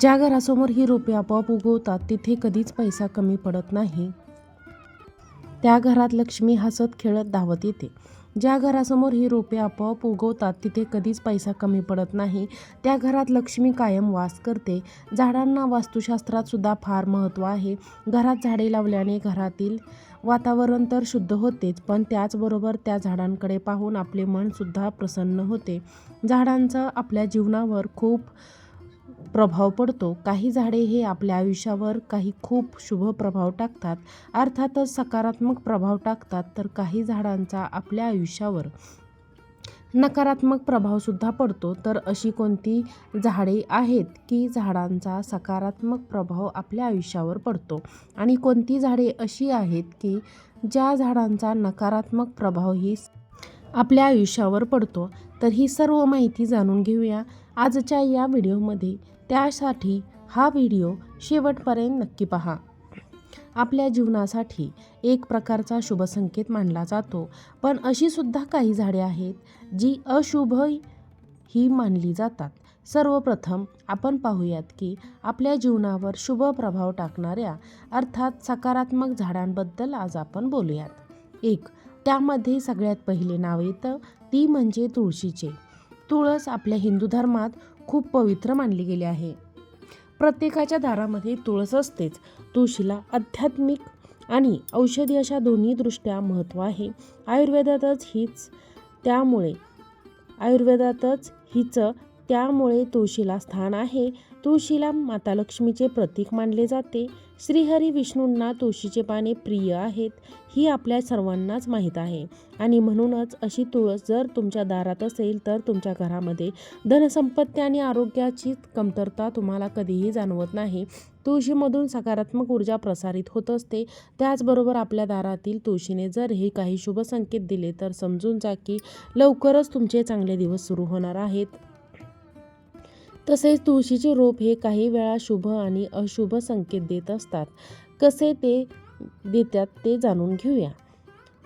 ज्या घरासमोर ही रोपे आपोआप उगवतात तिथे कधीच पैसा कमी पडत नाही. त्या घरात लक्ष्मी हसत खेळत धावत येते. ज्या घरासमोर ही रोपे आपोआप उगवतात तिथे कधीच पैसा कमी पडत नाही. त्या घरात लक्ष्मी कायम वास करते. झाडांना वास्तुशास्त्रात सुद्धा फार महत्त्व आहे. घरात झाडे लावल्याने घरातील वातावरण तर शुद्ध होतेच पण त्याचबरोबर त्या झाडांकडे पाहून आपले मनसुद्धा प्रसन्न होते. झाडांचं आपल्या जीवनावर खूप प्रभाव पडतो. काही झाडे हे आपल्या आयुष्यावर काही खूप शुभ प्रभाव टाकतात. अर्थातच सकारात्मक प्रभाव टाकतात तर काही झाडांचा आपल्या आयुष्यावर नकारात्मक प्रभावसुद्धा पडतो. तर अशी कोणती झाडे आहेत की झाडांचा सकारात्मक प्रभाव आपल्या आयुष्यावर पडतो? आणि कोणती झाडे अशी आहेत की ज्या झाडांचा नकारात्मक प्रभाव ही आपल्या आयुष्यावर पडतो? तर ही सर्व माहिती जाणून घेऊया आजच्या या व्हिडिओमध्ये. त्यासाठी हा व्हिडिओ शेवटपर्यंत नक्की पहा. आपल्या जीवनासाठी एक प्रकारचा शुभ संकेत मानला जातो. पण अशी सुद्धा काही झाडे आहेत जी अशुभ ही मानली जातात. सर्वप्रथम आपण पाहूयात की आपल्या जीवनावर शुभ प्रभाव टाकणाऱ्या अर्थात सकारात्मक झाडांबद्दल आज आपण बोलूयात. एक त्यामध्ये सगळ्यात पहिले नाव येतं ती म्हणजे तुळशीचे. तुळस आपल्या हिंदू धर्मात खूप पवित्र मानली गेली आहे. प्रत्येकाच्या दारामध्ये तुळस असतेच. तुळशीला आध्यात्मिक आणि औषधी अशा दोन्ही दृष्ट्या महत्त्व आहे. आयुर्वेदातच हीच त्यामुळे आयुर्वेदातच हिचं त्यामुळे तुळशीला स्थान आहे. तुळशीला माता लक्ष्मीचे प्रतीक मानले जाते. श्रीहरी विष्णूंना तुळशीचे पाने प्रिय आहेत ही आपल्या सर्वांनाच माहीत आहे. आणि म्हणूनच अशी तुळस जर तुमच्या दारात असेल तर तुमच्या घरामध्ये धनसंपत्ती आणि आरोग्याची कमतरता तुम्हाला कधीही जाणवत नाही. तुळशीमधून सकारात्मक ऊर्जा प्रसारित होत असते. त्याचबरोबर आपल्या दारातील तुळशीने जर हे काही शुभ संकेत दिले तर समजून जा की लवकरच तुमचे चांगले दिवस सुरू होणार आहेत. तसेच तुळशीचे रोप हे काही वेळा शुभ आणि अशुभ संकेत देत असतात. कसे ते देतात ते जाणून घेऊया.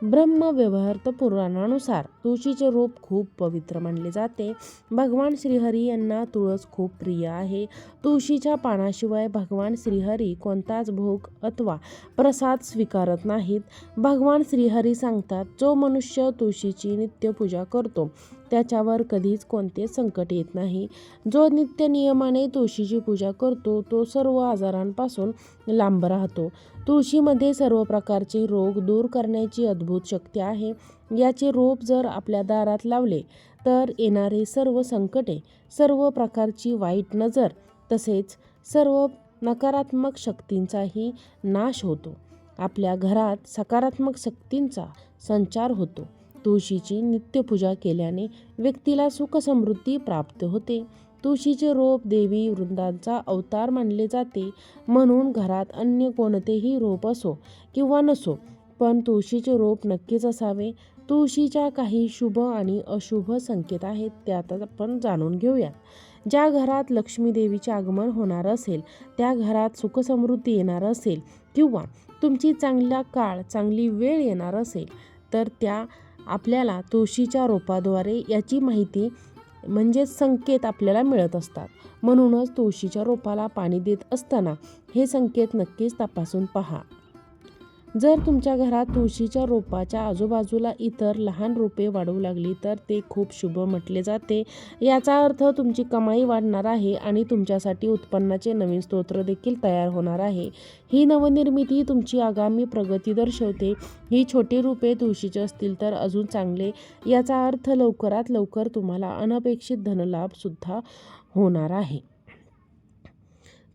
ब्रह्मव्यवहार्थ पुराणानुसार तुळशीचे रोप खूप पवित्र मानले जाते. भगवान श्रीहरी यांना तुळस खूप प्रिय आहे. तुळशीच्या पानाशिवाय भगवान श्रीहरी कोणताच भोग अथवा प्रसाद स्वीकारत नाहीत. भगवान श्रीहरी सांगतात जो मनुष्य तुळशीची नित्यपूजा करतो त्याच्यावर कधीच कोणते संकट येत नाही. जो नित्य नियमाने तुळशीची पूजा करतो तो सर्व आजारांपासून लांब राहतो. तुळशीमध्ये सर्व प्रकारचे रोग दूर करण्याची अद्भुत शक्ती आहे. याचे रोप जर आपल्या दारात लावले तर येणारे सर्व संकटे सर्व प्रकारची वाईट नजर तसेच सर्व नकारात्मक शक्तींचाही नाश होतो. आपल्या घरात सकारात्मक शक्तींचा संचार होतो. तुळशीची नित्यपूजा केल्याने व्यक्तीला सुख समृद्धी प्राप्त होते. तुळशीचे रोप देवी वृंदांचा अवतार मानले जाते. म्हणून घरात अन्य कोणतेही रोप असो किंवा नसो पण तुळशीचे रोप नक्कीच असावे. तुळशीच्या काही शुभ आणि अशुभ संकेत आहेत ते आता आपण जाणून घेऊया. ज्या घरात लक्ष्मी देवीचे आगमन होणार असेल त्या घरात सुखसमृद्धी येणार असेल किंवा तुमची चांगला काळ चांगली वेळ येणार असेल तर त्या आपल्याला तुळशीच्या रोपाद्वारे याची माहिती म्हणजेच संकेत आपल्याला मिळत असतात. म्हणूनच तुळशीच्या रोपाला पाणी देत असताना हे संकेत नक्कीच तपासून पहा. जर तुमच्या घरात तुळशीच्या रोपाच्या आजूबाजूला इतर लहान रोपे वाढू लागली तर ते खूप शुभ म्हटले जाते. याचा अर्थ तुमची कमाई वाढणार आहे आणि तुमच्यासाठी उत्पन्नाचे नवीन स्तोत्र देखील तयार होणार आहे. ही नवनिर्मिती तुमची आगामी प्रगती दर्शवते. ही छोटी रूपे तुळशीची असतील तर अजून चांगले. याचा अर्थ लवकरात लवकर तुम्हाला अनपेक्षित धनलाभसुद्धा होणार आहे.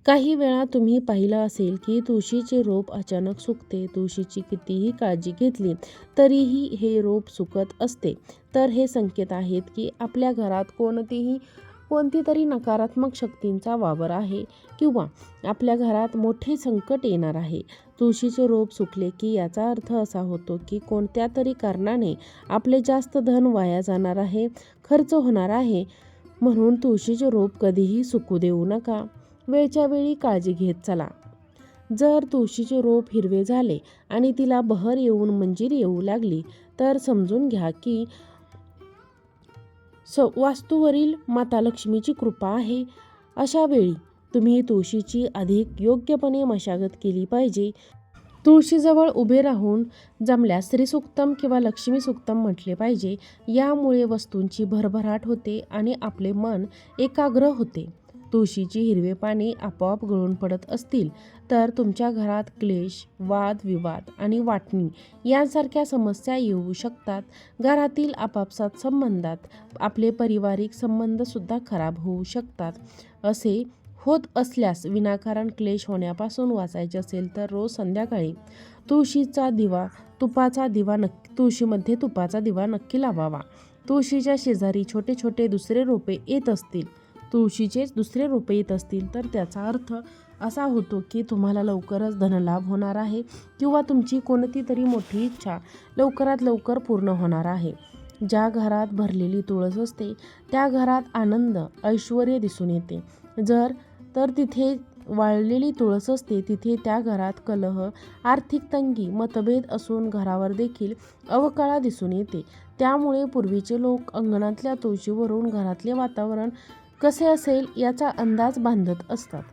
काही वेळा तुम्ही पाहिलं असेल की तुळशीचे रोप अचानक सुकते तुळशीची कितीही काळजी घेतली तरीही हे रोप सुकत असते. तर हे संकेत आहेत की आपल्या घरात कोणतीही कोणती तरी नकारात्मक शक्तींचा वावर आहे किंवा आपल्या घरात मोठे संकट येणार आहे. तुळशीचे रोप सुकले की याचा अर्थ असा होतो की कोणत्या तरी कारणाने आपले जास्त धन वाया जाणार आहे खर्च होणार आहे. म्हणून तुळशीचे रोप कधीही सुकू देऊ नका. वेळच्या वेळी काळजी घेत चला. जर तुळशीचे रोप हिरवे झाले आणि तिला बहर येऊन मंजीर येऊ लागली तर समजून घ्या की स वास्तूवरील माता लक्ष्मीची कृपा आहे. अशा वेळी तुम्ही तुळशीची अधिक योग्यपणे मशागत केली पाहिजे. तुळशीजवळ उभे राहून जमल्यास श्रीसुक्तम किंवा लक्ष्मी सुक्तम म्हटले पाहिजे. यामुळे वस्तूंची भरभराट होते आणि आपले मन एकाग्र होते. तुळशीची हिरवे पाने आपोआप गळून पडत असतील तर तुमच्या घरात क्लेश वाद विवाद आणि वाटणी यांसारख्या समस्या येऊ शकतात. घरातील आपापसात संबंधात आपले पारिवारिक संबंधसुद्धा खराब होऊ शकतात. असे होत असल्यास विनाकारण क्लेश होण्यापासून वाचायचे असेल तर रोज संध्याकाळी तुळशीचा दिवा तुपाचा दिवा नक्की तुळशीमध्ये तुपाचा दिवा नक्की लावावा. तुळशीच्या शेजारी छोटे छोटे दुसरे रोपे येत असतील. तुळशीचेच दुसरे रोपे येत असतील तर त्याचा अर्थ असा होतो की तुम्हाला लवकरच धनलाभ होणार आहे किंवा तुमची कोणती तरी मोठी इच्छा लवकरात लवकर पूर्ण होणार आहे. ज्या घरात भरलेली तुळस असते त्या घरात आनंद ऐश्वर दिसून येते. जर तर तिथे वाळलेली तुळस असते तिथे त्या घरात कलह आर्थिक तंगी मतभेद असून घरावर देखील अवकाळा दिसून येते. त्यामुळे पूर्वीचे लोक अंगणातल्या तुळशीवरून घरातले वातावरण कसे असेल याचा अंदाज बांधत असतात.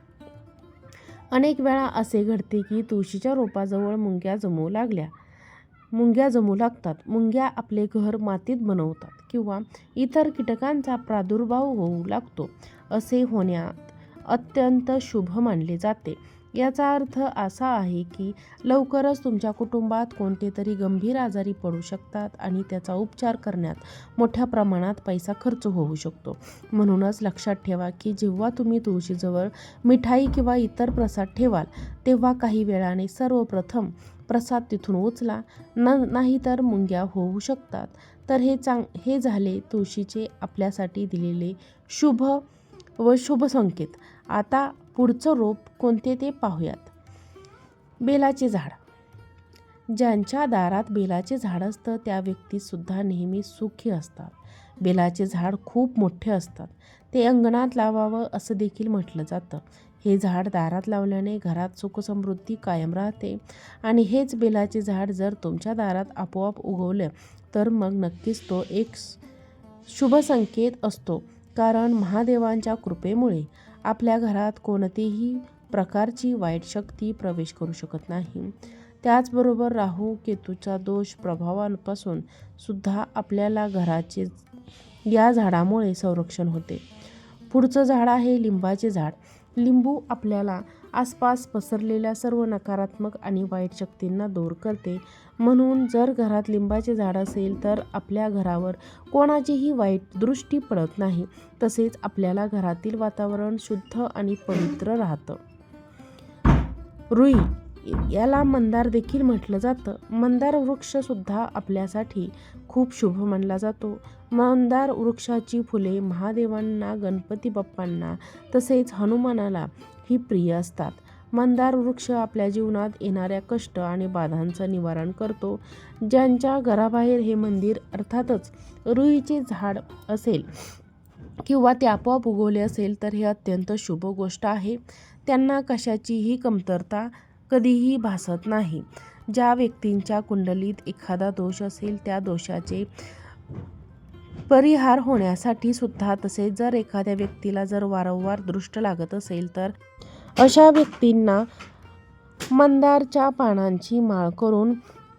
अनेक वेळा असे घडते की तुळशीच्या रोपाजवळ मुंग्या जमू लागल्या. मुंग्या जमू लागतात. मुंग्या आपले घर मातीत बनवतात किंवा इतर कीटकांचा प्रादुर्भाव होऊ लागतो. असे होण्यात अत्यंत शुभ मानले जाते. याचा अर्थ असा आहे की लवकरच तुमच्या कुटुंबात कोणते तरी गंभीर आजारी पडू शकतात आणि त्याचा उपचार करण्यात मोठ्या प्रमाणात पैसा खर्च होऊ शकतो. म्हणूनच लक्षात ठेवा की जेव्हा तुम्ही तुळशीजवळ मिठाई किंवा इतर प्रसाद ठेवाल तेव्हा काही वेळाने सर्वप्रथम प्रसाद तिथून उचला. न नाहीतर मुंग्या होऊ शकतात. तर हे चांग हे झाले तुळशीचे आपल्यासाठी दिलेले शुभ व शुभ संकेत. आता पुढचं रोप कोणते ते पाहूयात. बेलाचे झाड. ज्यांच्या दारात बेलाचे झाड असतं त्या व्यक्तीसुद्धा नेहमी सुखी असतात. बेलाचे झाड खूप मोठे असतात. ते अंगणात लावावं असं देखील म्हटलं जातं. हे झाड दारात लावल्याने घरात सुखसमृद्धी कायम राहते आणि हेच बेलाचे झाड जर तुमच्या दारात आपोआप उगवलं तर मग नक्कीच तो एक शुभ संकेत असतो. कारण महादेवांच्या कृपेमुळे आपल्या घरात कोणतीही प्रकारची वाईट शक्ती प्रवेश करू शकत नाही. त्याचबरोबर राहू केतूचा दोष प्रभावांपासून सुद्धा आपल्याला घराचे या झाडामुळे संरक्षण होते. पुढचं झाड आहे लिंबाचे झाड. लिंबू आपल्याला आसपास पसरलेल्या सर्व नकारात्मक आणि वाईट शक्तींना दूर करते. म्हणून जर घरात लिंबाचे झाड असेल तर आपल्या घरावर कोणाचीही वाईट दृष्टी पडत नाही. तसेच आपल्याला घरातील वातावरण शुद्ध आणि पवित्र राहतं. रुई याला मंदार देखील म्हटलं जातं. मंदार वृक्षसुद्धा आपल्यासाठी खूप शुभ मानला जातो. मंदार वृक्षाची फुले महादेवांना गणपती बाप्पांना तसेच हनुमानाला ही प्रिय असतात. मंदार वृक्ष आपल्या जीवनात येणाऱ्या कष्ट आणि बाधांचं निवारण करतो. ज्यांच्या घराबाहेर हे मंदिर अर्थातच रुईचे झाड असेल किंवा ते आपोआप उगवले असेल तर हे अत्यंत शुभ गोष्ट आहे. त्यांना कशाचीही कमतरता कधीही भासत नाही. ज्या व्यक्तींच्या कुंडलीत एखादा दोष असेल त्या दोषाचे परिहार होण्यासाठी सुद्धा तसेच जर एखाद्या व्यक्तीला जर वारंवार दृष्ट लागत असेल तर अशा व्यक्तींना मंदारच्या पानांची माळ करून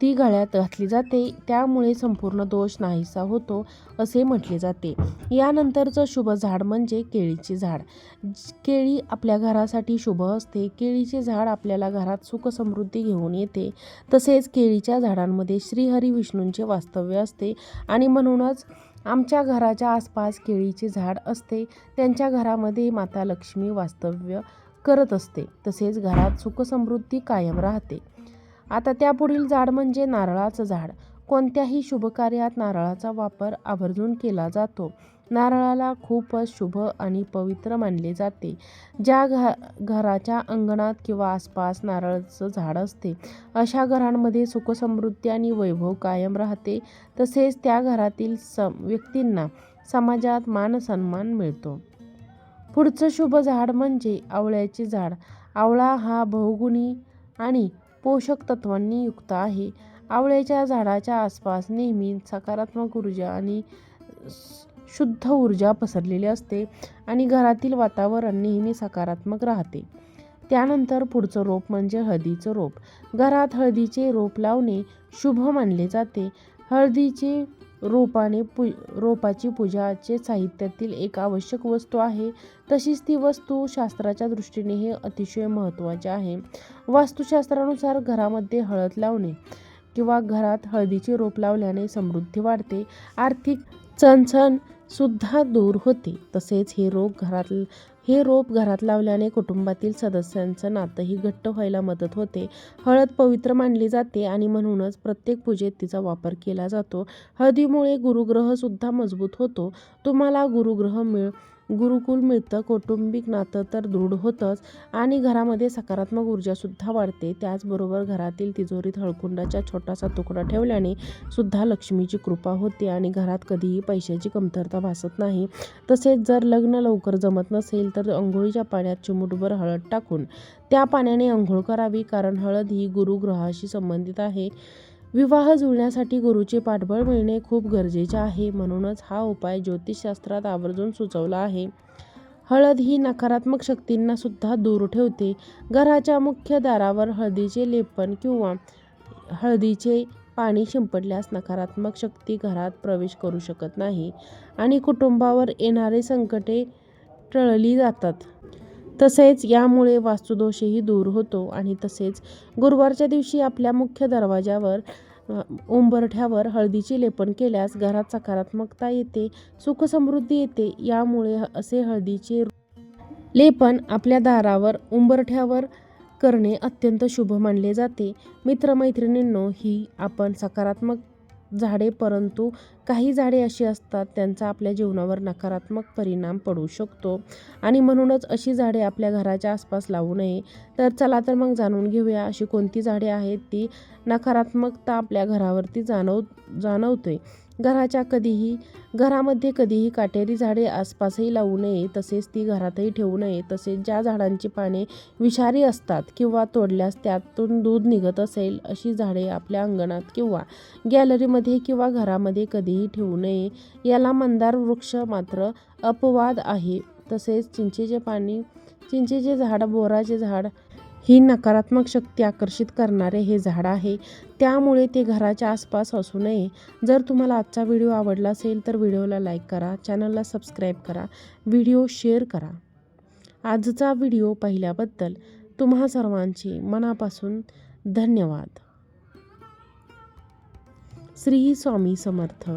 ती गळ्यात घातली जाते त्यामुळे संपूर्ण दोष नाहीसा होतो असे म्हटले जाते. यानंतरचं शुभ झाड म्हणजे केळीचे झाड. केळी आपल्या घरासाठी शुभ असते. केळीचे झाड आपल्याला घरात सुख समृद्धी घेऊन येते. तसेच केळीच्या झाडांमध्ये श्रीहरी विष्णूंचे वास्तव्य असते आणि म्हणूनच आमच्या घराच्या आसपास केळीचे झाड असते. त्यांच्या घरामध्ये माता लक्ष्मी वास्तव्य करत असते. तसेच घरात सुखसमृद्धी कायम राहते. आता त्यापुढील झाड म्हणजे नारळाचं झाड. कोणत्याही शुभकार्यात नारळाचा वापर आवर्जून केला जातो. नारळाला खूपच शुभ आणि पवित्र मानले जाते. ज्या घ घराच्या अंगणात किंवा आसपास नारळाचं झाड असते अशा घरांमध्ये सुखसमृद्धी आणि वैभव कायम राहते. तसेच त्या घरातील सम व्यक्तींना समाजात मान सन्मान मिळतो. पुढचं शुभ झाड म्हणजे आवळ्याचे झाड. आवळा हा बहुगुणी आणि पोषक तत्वांनी युक्त आहे. आवळ्याच्या झाडाच्या आसपास नेहमी सकारात्मक ऊर्जा आणि शुद्ध ऊर्जा पसरलेली असते आणि घरातील वातावरण नेहमी सकारात्मक राहते. त्यानंतर पुढचं रोप म्हणजे हळदीचं रोप. घरात हळदीचे रोप लावणे शुभ मानले जाते. हळदीचे रोपाने पू रोपाची पूजाचे साहित्यातील एक आवश्यक वस्तू आहे. तशीच ती वस्तू शास्त्राच्या दृष्टीने हे अतिशय महत्त्वाचे आहे. वास्तुशास्त्रानुसार घरामध्ये हळद लावणे किंवा घरात हळदीचे रोप लावल्याने समृद्धी वाढते. आर्थिक चणचण सुद्धा दूर होते. तसेच हे रोग घरात हे रोप घरात लावल्याने कुटुंबातील सदस्यांचं नातंही घट्ट व्हायला मदत होते. हळद पवित्र मानली जाते आणि म्हणूनच प्रत्येक पूजेत तिचा वापर केला जातो. हळदीमुळे गुरुग्रहसुद्धा मजबूत होतो. तुम्हाला गुरुग्रह मिळ गुरुकुल मिळतं कौटुंबिक नातं तर दृढ होतंच आणि घरामध्ये सकारात्मक ऊर्जासुद्धा वाढते. त्याचबरोबर घरातील तिजोरीत हळकुंडाचा छोटासा तुकडा ठेवल्याने सुद्धा लक्ष्मीची कृपा होते आणि घरात कधीही पैशाची कमतरता भासत नाही. तसेच जर लग्न लवकर जमत नसेल तर अंघोळीच्या पाण्यात चिमूटभर हळद टाकून त्या पाण्याने अंघोळ करावी कारण हळद ही गुरुग्रहाशी संबंधित आहे. विवाह जुळण्यासाठी गुरुचे पाठबळ मिळणे खूप गरजेचे आहे. म्हणूनच हा उपाय ज्योतिषशास्त्रात आवर्जून सुचवला आहे. हळद ही नकारात्मक शक्तींना सुद्धा दूर ठेवते. घराच्या मुख्य दारावर हळदीचे लेपन किंवा हळदीचे पाणी शिंपडल्यास नकारात्मक शक्ती घरात प्रवेश करू शकत नाही आणि कुटुंबावर येणारे संकटे टळली जातात. तसेच यामुळे वास्तुदोषही दूर होतो आणि तसेच गुरुवारच्या दिवशी आपल्या मुख्य दरवाजावर उंबरठ्यावर हळदीचे लेपन केल्यास घरात सकारात्मकता येते सुखसमृद्धी येते. यामुळे असे हळदीचे लेपन आपल्या दारावर उंबरठ्यावर करणे अत्यंत शुभ मानले जाते. मित्रमैत्रिणींनो ही आपण सकारात्मक झाडे परंतु काही झाडे अशी असतात त्यांचा आपल्या जीवनावर नकारात्मक परिणाम पडू शकतो. आणि म्हणूनच अशी झाडे आपल्या घराच्या आसपास लावू नये. तर चला तर मग जाणून घेऊया अशी कोणती झाडे आहेत ती नकारात्मकता आपल्या घरावरती जाणव जाणवते. घराच्या कधीही घरामध्ये कधीही काटेरी झाडे आसपासही लावू नये तसेच ती घरातही ठेवू नये. तसेच ज्या झाडांची पाने विषारी असतात किंवा तोडल्यास त्यातून दूध निघत असेल अशी झाडे आपल्या अंगणात किंवा गॅलरीमध्ये किंवा घरामध्ये कधीही ठेवू नये. याला मंदार वृक्ष मात्र अपवाद आहे. तसेच चिंचेचे पाणी चिंचेचे झाड बोराचे झाड ही नकारात्मक शक्ती आकर्षित करणारे हे झाड आहे. त्यामुळे ते घराच्या आसपास असू नये. जर तुम्हाला आजचा व्हिडिओ आवडला असेल तर व्हिडिओला लाईक करा चॅनलला सबस्क्राईब करा व्हिडिओ शेअर करा. आजचा व्हिडिओ पाहिल्याबद्दल तुम्हा सर्वांचे मनापासून धन्यवाद. श्री स्वामी समर्थ.